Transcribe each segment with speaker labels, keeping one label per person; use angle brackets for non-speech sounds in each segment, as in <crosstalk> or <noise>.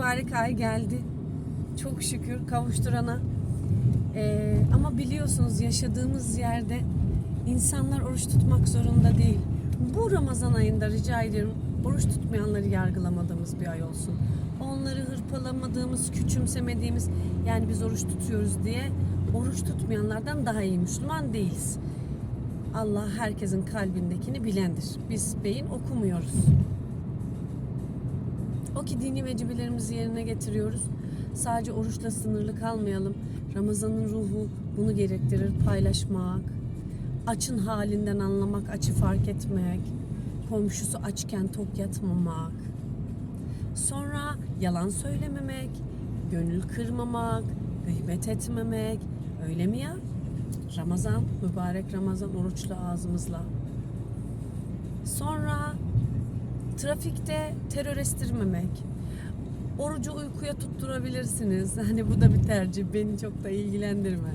Speaker 1: mübarek ay geldi. Çok şükür kavuşturana. Ee, ama biliyorsunuz yaşadığımız yerde insanlar oruç tutmak zorunda değil. Bu Ramazan ayında rica ediyorum oruç tutmayanları yargılamadığımız bir ay olsun. Onları hırpalamadığımız, küçümsemediğimiz yani biz oruç tutuyoruz diye oruç tutmayanlardan daha iyi Müslüman değiliz. Allah herkesin kalbindekini bilendir. Biz beyin okumuyoruz. O ki dini vecibelerimizi yerine getiriyoruz. Sadece oruçla sınırlı kalmayalım. Ramazan'ın ruhu bunu gerektirir. Paylaşmak, açın halinden anlamak, açı fark etmek, komşusu açken tok yatmamak. Sonra yalan söylememek, gönül kırmamak, gıybet etmemek. Öyle mi ya? Ramazan, mübarek Ramazan oruçlu ağzımızla. Sonra trafikte terör estirmemek. Orucu uykuya tutturabilirsiniz. <laughs> Hani bu da bir tercih. Beni çok da ilgilendirmez.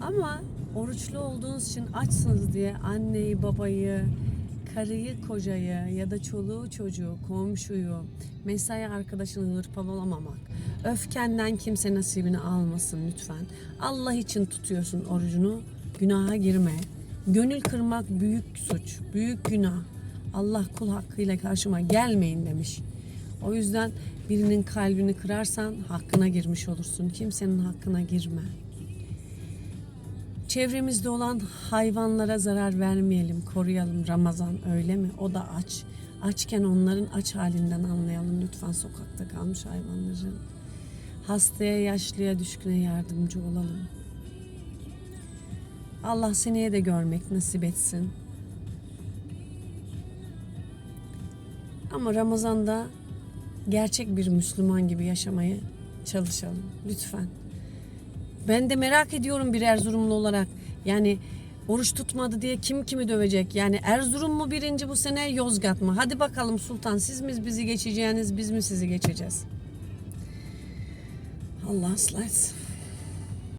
Speaker 1: Ama oruçlu olduğunuz için açsınız diye anneyi, babayı, karıyı, kocayı ya da çoluğu, çocuğu, komşuyu, mesai arkadaşını hırpalamamak. Öfkenden kimse nasibini almasın lütfen. Allah için tutuyorsun orucunu. Günaha girme. Gönül kırmak büyük suç, büyük günah. Allah kul hakkıyla karşıma gelmeyin demiş. O yüzden birinin kalbini kırarsan hakkına girmiş olursun. Kimsenin hakkına girme. Çevremizde olan hayvanlara zarar vermeyelim, koruyalım. Ramazan öyle mi? O da aç. Açken onların aç halinden anlayalım lütfen sokakta kalmış hayvanları. Hastaya, yaşlıya, düşküne yardımcı olalım. Allah seneye de görmek nasip etsin. Ama Ramazan'da gerçek bir Müslüman gibi yaşamaya çalışalım lütfen. Ben de merak ediyorum bir Erzurumlu olarak. Yani oruç tutmadı diye kim kimi dövecek? Yani Erzurum mu birinci bu sene Yozgat mı? Hadi bakalım Sultan siz mi bizi geçeceğiniz biz mi sizi geçeceğiz? Allah ıslah etsin.